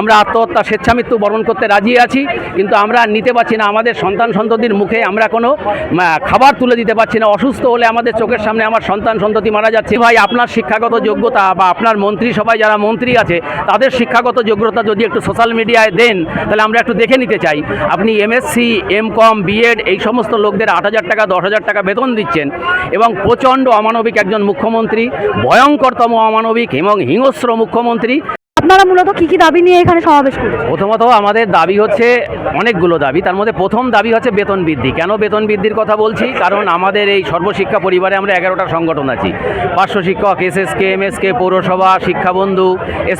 আমরা আত্মহত্যা, স্বেচ্ছামৃত্যু বরণ করতে রাজি আছি, কিন্তু আমরা নিতে পারছি না। আমাদের সন্তান সন্ততির মুখে আমরা কোনো খাবার তুলে দিতে পারছি না। অসুস্থ হলে আমাদের চোখের সামনে আমার সন্তান সন্ততি মারা যাচ্ছে। ভাই, আপনার শিক্ষাগত যোগ্যতা বা আপনার মন্ত্রী সবাই যারা মন্ত্রী আছে, তাদের শিক্ষাগত যোগ্যতা যদি একটু সোশ্যাল মিডিয়ায় দেন, তাহলে আমরা একটু দেখে নিতে চাই। আপনি এমএসসি এম কম বিএড এই সমস্ত লোকদের আট হাজার টাকা, দশ হাজার টাকা বেতন দিচ্ছেন এবং প্রচণ্ড অমানবিক একজন মুখ্যমন্ত্রী, ভয়ঙ্করতম অমানবিক এবং হিংস্র মুখ্যমন্ত্রী। আপনারা মূলত কি কি দাবি নিয়ে এখানে সমাবেশ করেছেন? প্রথমত আমাদের দাবি হচ্ছে অনেকগুলো দাবি, তার মধ্যে প্রথম দাবি হচ্ছে বেতন বৃদ্ধি। কেন বেতন বৃদ্ধির কথা বলছি? কারণ আমাদের এই সর্বশিক্ষা পরিবারে আমরা এগারোটা সংগঠন আছি। পার্শ্ব শিক্ষক, এসএসকে, এমএসকে, পৌরসভা, শিক্ষাবন্ধু,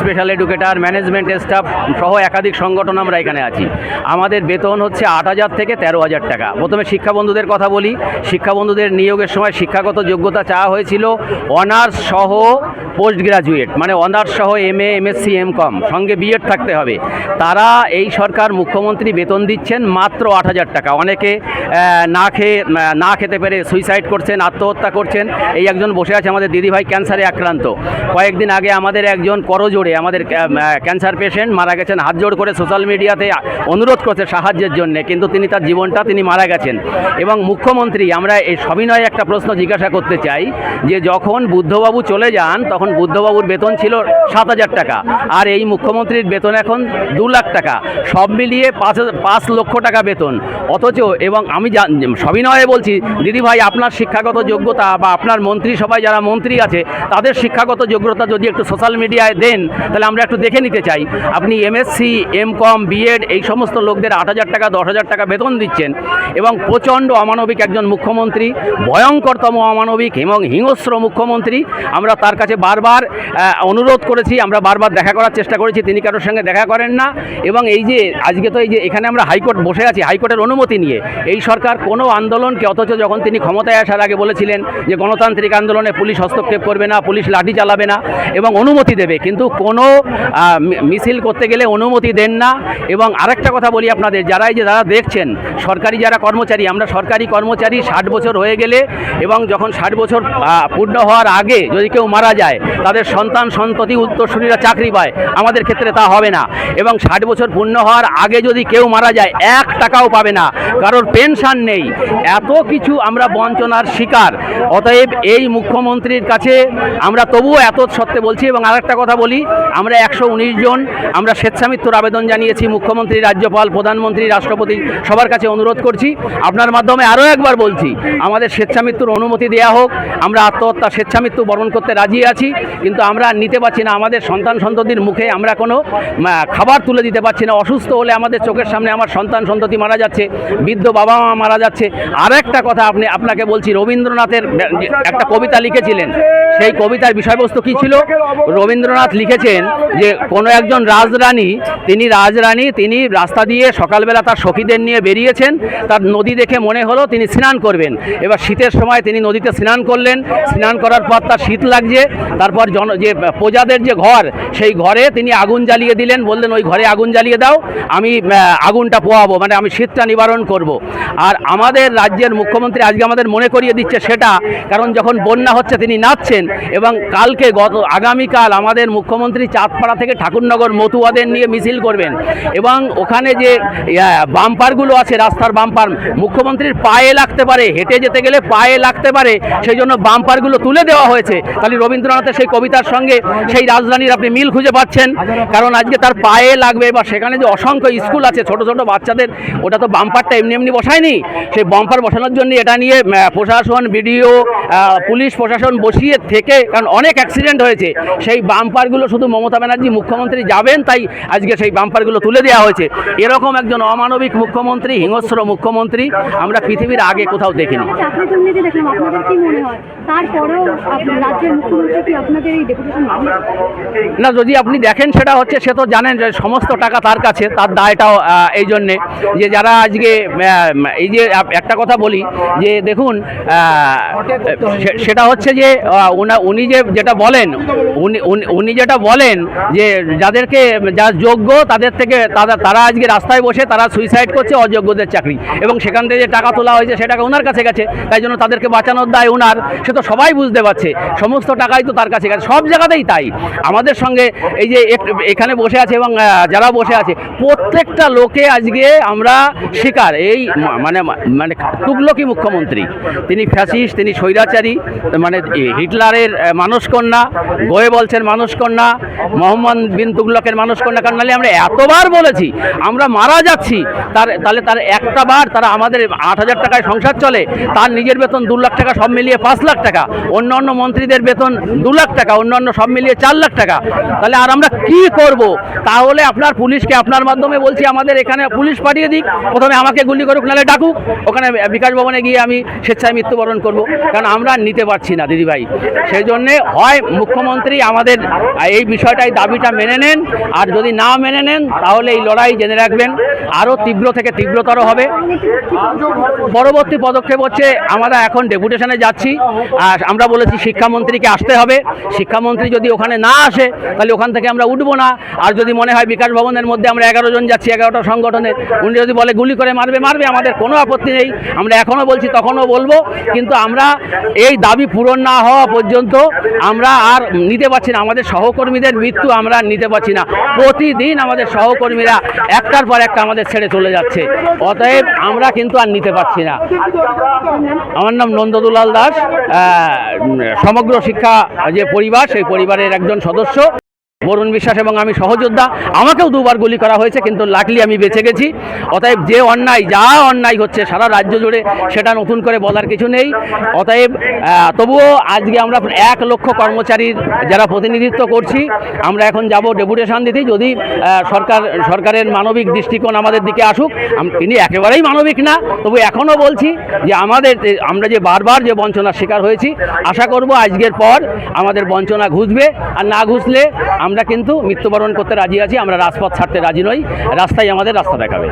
স্পেশাল এডুকেটার, ম্যানেজমেন্ট স্টাফ সহ একাধিক সংগঠন আমরা এখানে আছি। আমাদের বেতন হচ্ছে আট হাজার থেকে তেরো হাজার টাকা। প্রথমে শিক্ষাবন্ধুদের কথা বলি। শিক্ষাবন্ধুদের নিয়োগের সময় শিক্ষাগত যোগ্যতা চাওয়া হয়েছিল। অনার্স সহ পোস্ট গ্রাজুয়েট মানে অনার্স সহ M A MSc M com সঙ্গে বিএড থাকতে হবে। তারা এই সরকার মুখ্যমন্ত্রী বেতন দিচ্ছেন মাত্র আট হাজার টাকা। অনেকে না খেয়ে না খেতে পেরে সুইসাইড করছেন, আত্মহত্যা করছেন। এই একজন বসে আছে আমাদের দিদিভাই, ক্যান্সারে আক্রান্ত। কয়েকদিন আগে আমাদের একজন করজোড়ে আমাদের ক্যান্সার পেশেন্ট মারা গেছেন। হাত জোড় করে সোশ্যাল মিডিয়াতে অনুরোধ করছে সাহায্যের জন্য, কিন্তু তিনি তার জীবনটা তিনি মারা গেছেন। এবং মুখ্যমন্ত্রী, আমরা এই সবিনয়ে একটা প্রশ্ন জিজ্ঞাসা করতে চাই, যে যখন বুদ্ধবাবু চলে যান, তখন বুদ্ধবাবুর বেতন ছিল সাত হাজার টাকা। আর এই মুখ্যমন্ত্রীর বেতন এখন দু লাখ টাকা। সব মিলিয়ে পাঁচ পাঁচ লক্ষ টাকা বেতন। অথচ এবং আমি সবিনয়ে বলছি, দিদি ভাই, আপনার শিক্ষাগত যোগ্যতা বা আপনার মন্ত্রিসভায় যারা মন্ত্রী আছে, তাদের শিক্ষাগত যোগ্যতা যদি একটু সোশ্যাল মিডিয়ায় দেন, তাহলে আমরা একটু দেখে নিতে চাই। আপনি এমএসসি এম কম বিএড এই সমস্ত লোকদের আট হাজার টাকা, দশ হাজার টাকা বেতন দিচ্ছেন এবং প্রচণ্ড অমানবিক একজন মুখ্যমন্ত্রী, ভয়ঙ্করতম অমানবিক এবং হিংস্র মুখ্যমন্ত্রী, আমরা তার কাছে বারবার অনুরোধ করেছি, আমরা বারবার দেখা করার চেষ্টা করেছি, তিনি কারোর সঙ্গে দেখা করেন না। এবং এই যে, আজকে তো এই যে, এখানে আমরা হাইকোর্ট বসে আছি, হাইকোর্টের অনুমতি নিয়ে। এই সরকার কোনো আন্দোলনকে, অথচ যখন তিনি ক্ষমতায় আসার আগে বলেছিলেন যে, গণতান্ত্রিক আন্দোলনে পুলিশ হস্তক্ষেপ করবে না, পুলিশ লাঠি চালাবে না, এবং অনুমতি দেবে, কিন্তু কোনো মিছিল করতে গেলে অনুমতি দেন না। এবং আরেকটা কথা বলি আপনাদের যারাই যে, যারা দেখছেন, সরকারি যারা কর্মচারী, আমরা সরকারি কর্মচারী ষাট বছর হয়ে গেলে, এবং যখন ষাট বছর পূর্ণ হওয়ার আগে যদি কেউ মারা যায় তাদের সন্তান সন্ততি উত্তরসূরীরা চাকরি পায়। আমাদের ক্ষেত্রে তা হবে না। এবং ষাট বছর পূর্ণ হওয়ার আগে যদি কেউ মারা যায়, এক টাকাও পাবে না। কারোর পেনশন নেই। এত কিছু আমরা বঞ্চনার শিকার। অতএব এই মুখ্যমন্ত্রীর কাছে আমরা তবুও এত সত্ত্বে বলছি এবং আরেকটা কথা বলি, আমরা একশো উনিশ জন আমরা স্বেচ্ছামৃত্যুর আবেদন জানিয়েছি মুখ্যমন্ত্রী রাজ্যপাল, প্রধানমন্ত্রী, রাষ্ট্রপতি সবার কাছে অনুরোধ করছি। আপনার মাধ্যমে আরও একবার বলছি, আমাদের স্বেচ্ছামৃত্যুর অনুমতি দেওয়া হোক, আমরা আত্মহত্যা স্বেচ্ছামৃত্যু বরণ করতে রাজি আছি। কিন্তু আমরা নিতে পারছি না। আমাদের সন্তান সন্ততির মুখে আমরা কোনো খাবার তুলে দিতে পারছি না। অসুস্থ হলে আমাদের চোখের সামনে আমার সন্তান সন্ততি মারা যাচ্ছে, বৃদ্ধ বাবা মা মারা যাচ্ছে। আর একটা কথা আপনি, আপনাকে বলছি, রবীন্দ্রনাথের একটা কবিতা লিখেছিলেন। সেই কবিতার বিষয়বস্তু কি ছিল? রবীন্দ্রনাথ লিখেছেন যে, কোনো একজন রাজরানী, তিনি রাজরানী, তিনি রাস্তা দিয়ে সকালবেলা তার সখীদের নিয়ে বেরিয়েছেন। তার নদী দেখে মনে হলো তিনি স্নান করবেন। এবার শীতের সময় তিনি নদীতে স্নান করলেন। স্নান করার পর তার শীত লাগছে। তারপর জন যে প্রজাদের যে ঘর, সেই ঘরে তিনি আগুন জ্বালিয়ে দিলেন, বললেন, ওই ঘরে আগুন জ্বালিয়ে দাও, আমি আগুনটা পোয়াবো মানে আমি শীতটা নিবারণ করব। আর আমাদের রাজ্যের মুখ্যমন্ত্রী আজকে আমাদের মনে করিয়ে দিচ্ছে সেটা, কারণ যখন বন্যা হচ্ছে তিনি নাচছেন, এবং কালকে গত, আগামীকাল আমাদের মুখ্যমন্ত্রী চাঁদপাড়া থেকে ঠাকুরনগর মতুয়াদের নিয়ে মিছিল করবেন, এবং ওখানে যে বাম্পারগুলো আছে, রাস্তার বাম্পার, মুখ্যমন্ত্রীর পায়ে লাগতে পারে, হেঁটে যেতে গেলে পায়ে লাগতে পারে, সেই জন্য বাম্পারগুলো তুলে দেওয়া হয়েছে তাহলে রবীন্দ্রনাথের সেই কবিতার সঙ্গে সেই রাজধানীর আপনি মিল খুঁজে পাচ্ছেন। কারণ আজকে তার পায়ে লাগবে বা সেখানে যে অসংখ্য স্কুল আছে, ছোট ছোট বাচ্চাদের, ওটা তো বাম্পারটা এমনি এমনি বসায়নি। সেই বাম্পার বসানোর জন্য এটা নিয়ে প্রশাসন, বিডিও পুলিশ প্রশাসন বসিয়ে থেকে, কারণ অনেক অ্যাক্সিডেন্ট হয়েছে। সেই বাম্পারগুলো শুধু মমতা ব্যানার্জি মুখ্যমন্ত্রী যাবেন, তাই আজকে সেই বাম্পারগুলো তুলে দেওয়া হয়েছে। এরকম একজন অমানবিক মুখ্যমন্ত্রী, হিংস্র মুখ্যমন্ত্রী, আমরা পৃথিবীর আগে কোথাও দেখিনি। তারপরেও রাজ্যের মুখ্যমন্ত্রী আপনাদের এই ডেপুটেশন না যদি আপনি দেখেন সেটা হচ্ছে সে তো জানেন যে সমস্ত টাকা তার কাছে তার দায়টাও এই জন্যে যে যারা আজকে এই যে একটা কথা বলি যে দেখুন সেটা হচ্ছে যে উনি যে যেটা বলেন উনি উনি- উনি যেটা বলেন যে যাদেরকে যা যোগ্য তাদের থেকে তারা তারা আজকে রাস্তায় বসে তারা সুইসাইড করছে অযোগ্যদের চাকরি। এবং সেখান থেকে যে টাকা তোলা হয়েছে সেটাকে ওনার কাছে গেছে তাই জন্য তাদেরকে বাঁচানোর দায় ওনার সে তো সবাই বুঝতে পারছে সমস্ত টাকাই তো তার কাছে গেছে সব জায়গাতেই তাই। আমাদের সঙ্গে এই যে এখানে বসে আছে এবং যারা বসে আছে প্রত্যেকটা লোকে আজকে আমরা শিকার। এই মানে মানে তুগলকি মুখ্যমন্ত্রী। তিনি ফ্যাসিস্ট তিনি স্বৈরাচারী মানে হিটলারের আহ, মানসকন্যা গোয়ে বলছেন মানসকন্যা মোহাম্মদ বিন তুগলকের মানসকন্যা কারণ নাহলে আমরা এতবার বলেছি আমরা মারা যাচ্ছি। তার তাহলে তার একটা বার তারা আমাদের আট হাজার টাকায় সংসার চলে তার নিজের বেতন দু লাখ টাকা সব মিলিয়ে পাঁচ লাখ টাকা। অন্য অন্য মন্ত্রীদের বেতন দু লাখ টাকা, অন্য অন্য সব মিলিয়ে চার লাখ টাকা। তাহলে আর আমরা কি করব? তাহলে আপনার পুলিশকে আপনার মাধ্যমে বলছি, আমাদের এখানে পুলিশ পাঠিয়ে দিক। প্রথমে আমাকে গুলি করুক, নাহলে ডাকুক। ওখানে বিকাশ ভবনে গিয়ে আমি স্বেচ্ছায় মৃত্যুবরণ করব। কারণ আমরা নিতে পারছি না, দিদিভাই। সেই জন্যে হয়, মুখ্যমন্ত্রী আমাদের এই বিষয়টাই দাবিটা মেনে নেন। আর যদি না মেনে নেন, তাহলে এই লড়াই জেনে রাখবেন। আরও তীব্র থেকে তীব্রতর হবে। পরবর্তী পদক্ষেপ হচ্ছে, আমরা এখন ডেপুটেশনে যাচ্ছি। আর আমরা বলেছি, শিক্ষামন্ত্রীকে আসতে হবে। শিক্ষামন্ত্রী যদি ওখানে না আসে, তাহলে ওখান থেকে আমরা উঠবো না। আর যদি মনে হয় বিকাশ ভবনের মধ্যে আমরা এগারো জন যাচ্ছি, এগারোটা সংগঠনের, উনি যদি বলে গুলি করে মারবে মারবে, আমাদের কোনো আপত্তি নেই। আমরা এখনও বলছি, তখনও বলব, কিন্তু আমরা এই দাবি পূরণ না হওয়া পর্যন্ত আমরা আর নিতে পারছি না। আমাদের সহকর্মীদের মৃত্যু আমরা নিতে পারছি না। প্রতিদিন আমাদের সহকর্মীরা একটার পর একটা আমাদের ছেড়ে চলে যাচ্ছে। অতএব আমরা কিন্তু আর নিতে পারছি না। আমার নাম নন্দদুলাল দাস সমগ্র শিক্ষা যে পরিবার সেই পরিবারের একজন সদস্য। বরুণ বিশ্বাস এবং আমি সহযোদ্ধা। আমাকেও দুবার গুলি করা হয়েছে, কিন্তু লাকলি আমি বেঁচে গেছি। অতএব যে অন্যায়, যা অন্যায় হচ্ছে সারা রাজ্য জুড়ে, সেটা নতুন করে বলার কিছু নেই। অতএব তবুও আজকে আমরা এক লক্ষ কর্মচারীর যারা প্রতিনিধিত্ব করছি, আমরা এখন যাব ডেপুটেশন দিতে। যদি সরকার, সরকারের মানবিক দৃষ্টিকোণ আমাদের দিকে আসুক তিনি একেবারেই মানবিক না। তবু এখনও বলছি যে আমাদের আমরা যে বারবার যে বঞ্চনার শিকার হয়েছি, আশা করব আজকের পর আমাদের বঞ্চনা ঘুষবে আর না ঘুষলে আমরা কিন্তু মৃত্যুবরণ করতে রাজি আছি, আমরা রাজপথ ছাড়তে রাজি নই, রাস্তায় আমাদের রাস্তা দেখাবে।